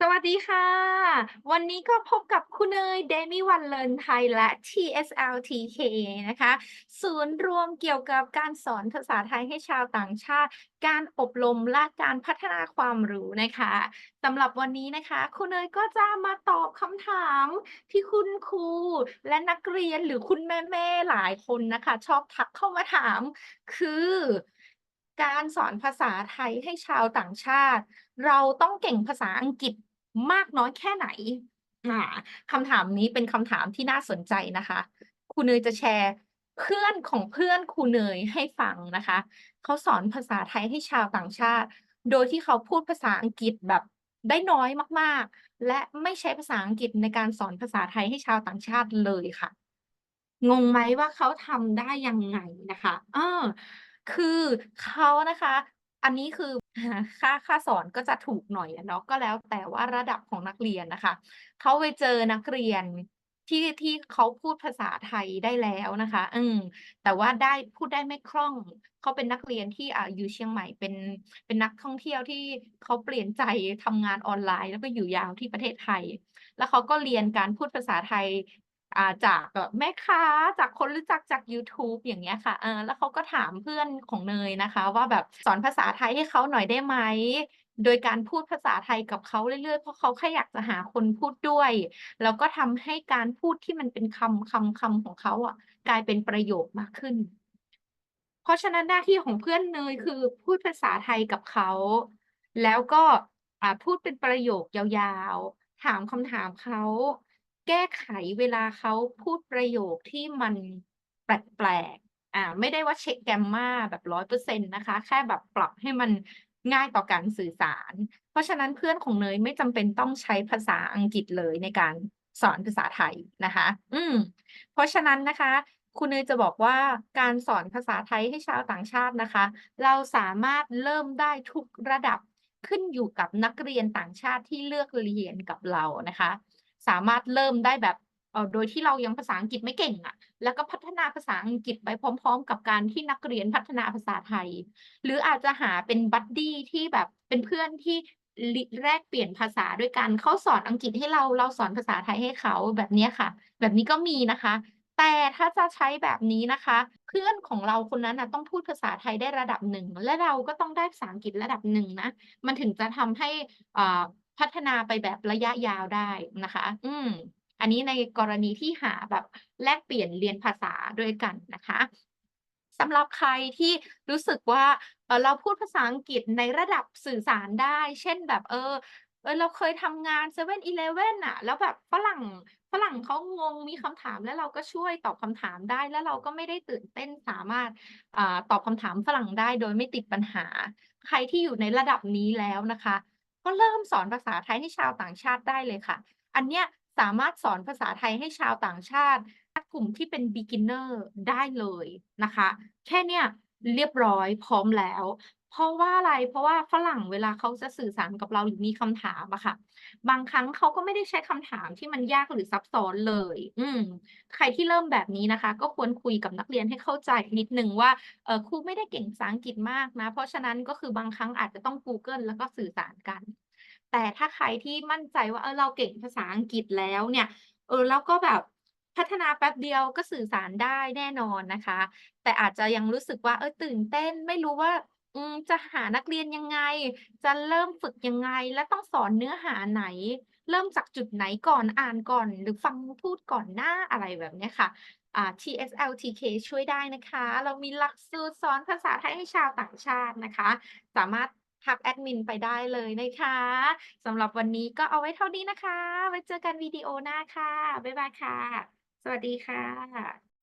สวัสดีค่ะ วันนี้ก็พบกับคุณเนย Demi One Learn Thai และ TSL TK นะคะ ศูนย์รวมเกี่ยวกับการสอนภาษาไทยให้ชาวต่างชาติ การอบรมและการพัฒนาความรู้นะคะสำหรับวันนี้นะคะ คุณเนยก็จะมาตอบคำถามที่คุณครูและนักเรียนหรือคุณแม่ๆหลายคนนะคะ ชอบทักเข้ามาถาม คือ การสอนภาษาไทยให้ชาวต่างชาติ เราต้องเก่งภาษาอังกฤษมากน้อยแค่ไหน?อ่าคำถามนี้เป็นคำถามที่น่าสนใจนะคะครูเนยจะแชร์เพื่อนของเพื่อนครูเนยให้ฟังนะคะ เขาสอนภาษาไทยให้ชาวต่างชาติ โดยที่เขาพูดภาษาอังกฤษแบบได้น้อยมากๆ และไม่ใช้ภาษาอังกฤษในการสอนภาษาไทยให้ชาวต่างชาติเลยค่ะ งงไหมว่าเขาทำได้ยังไงนะคะ?เออคือเขานะคะ อันนี้คือค่าค่าสอนก็จะถูกหน่อยเนาะก็แล้วแต่ว่าระดับของนักเรียนนะคะ เขาไปเจอนักเรียนที่ที่เขาพูดภาษาไทยได้แล้วนะคะ อืมแต่ว่าได้พูดได้ไม่คล่อง เขาเป็นนักเรียนที่อ่าอยู่เชียงใหม่เป็นเป็นนักท่องเที่ยวที่เขาเปลี่ยนใจทำงานออนไลน์ แล้วก็อยู่ยาวที่ประเทศไทย แล้วเขาก็เรียนการพูดภาษาไทย จากแบบแม่ค้าจากคนรู้จักจากยูทูบอย่างเงี้ยค่ะเออแล้วเขาก็ถามเพื่อนของเนยนะคะ ว่าแบบสอนภาษาไทยให้เขาหน่อยได้ไหม?โดยการพูดภาษาไทยกับเขาเรื่อยๆ เพราะเขาแค่อยากจะหาคนพูดด้วย แล้วก็ทำให้การพูดที่มันเป็นคำคำคำของเขาอะ กลายเป็นประโยคมากขึ้น เพราะฉะนั้นหน้าที่ของเพื่อนเนยคือพูดภาษาไทยกับเขา แล้วก็พูดเป็นประโยคยาวๆ ถามคำถามเขา แก้ไขเวลาเขาพูดประโยคที่มันแปลกๆอ่าไม่ได้ว่าเช็ก Grammar แบบ100%นตนะคะ แค่แบบปรับให้มันง่ายต่อการสื่อสาร เพราะฉะนั้นเพื่อนของเนยไม่จำเป็นต้องใช้ภาษาอังกฤษเลยในการสอนภาษาไทยนะคะ อืม เพราะฉะนั้นนะคะครูเนยจะบอกว่าการสอนภาษาไทยให้ชาวต่างชาตินะคะ เราสามารถเริ่มได้ทุกระดับขึ้นอยู่กับนักเรียนต่างชาติที่เลือกเรียนกับเรานะคะ สามารถเริ่มได้แบบโดยที่เรายังภาษาอังกฤษไม่เก่งอะแล้วก็พัฒนาภาษาอังกฤษไปพร้อม ๆ กับการที่นักเรียนพัฒนาภาษาไทย หรืออาจจะหาเป็นบัดดี้ที่แบบเป็นเพื่อนที่แลกเปลี่ยนภาษาด้วยกันเขาสอนอังกฤษให้เราเราสอนภาษาไทยให้เขาแบบนี้ค่ะ แบบนี้ก็มีนะคะ แต่ถ้าจะใช้แบบนี้นะคะ เพื่อนของเราคนนั้นนะต้องพูดภาษาไทยได้ระดับหนึ่งและเราก็ต้องได้ภาษาอังกฤษระดับหนึ่งนะมันถึงจะทำให้อ่า พัฒนาไปแบบระยะยาวได้นะคะ อืม อันนี้ในกรณีที่หาแบบแลกเปลี่ยนเรียนภาษาด้วยกันนะคะสำหรับใครที่รู้สึกว่าเเราพูดภาษาอังกฤษในระดับสื่อสารได้ เช่นแบบเออเออเราเคยทำงานเซเว่นอีเลฟเว่นน่ะแล้วแบบฝรั่งฝรั่งเขางงมีคำถามแล้วเราก็ช่วยตอบคำถามได้ แล้วเราก็ไม่ได้ตื่นเต้นสามารถอตอบคำถามฝรั่งได้โดยไม่ติดปัญหา ใครที่อยู่ในระดับนี้แล้วนะคะ ก็เริ่มสอนภาษาไทยให้ชาวต่างชาติได้เลยค่ะ อันเนี้ยสามารถสอนภาษาไทยให้ชาวต่างชาติกลุ่มที่เป็น beginner ได้เลยนะคะ แค่เนี้ยเรียบร้อยพร้อมแล้ว เพราะว่าอะไร?เพราะว่าฝรั่งเวลาเขาจะสื่อสารกับเราหรือมีคำถามอะค่ะ บางครั้งเขาก็ไม่ได้ใช้คำถามที่มันยากหรือซับซ้อนเลย อืม ใครที่เริ่มแบบนี้นะคะ ก็ควรคุยกับนักเรียนให้เข้าใจนิดนึงว่าเอ่อครูไม่ได้เก่งภาษาอังกฤษมากนะ เพราะฉะนั้นก็คือบางครั้งอาจจะต้องกูเกิลแล้วก็สื่อสารกัน แต่ถ้าใครที่มั่นใจว่าเออเราเก่งภาษาอังกฤษแล้วเนี่ย เออแล้วก็แบบพัฒนาแป๊บเดียวก็สื่อสารได้แน่นอนนะคะ แต่อาจจะยังรู้สึกว่าเออตื่นเต้นไม่รู้ว่า อืมจะหานักเรียนยังไง?จะเริ่มฝึกยังไง?และต้องสอนเนื้อหาไหน?เริ่มจากจุดไหนก่อนอ่านก่อน หรือฟังพูดก่อนหนะ?อะไรแบบเนี้ยค่ะอ่า TSL TK ช่วยได้นะคะ เรามีหลักสูตรสอนภาษาไทยให้ชาวต่างชาตินะคะ สามารถทักแอดมินไปได้เลยนะคะสำหรับวันนี้ก็เอาไว้เท่านี้นะคะ ไว้เจอกันวิดีโอหน้าค่ะ บ๊ายบายค่ะ สวัสดีค่ะ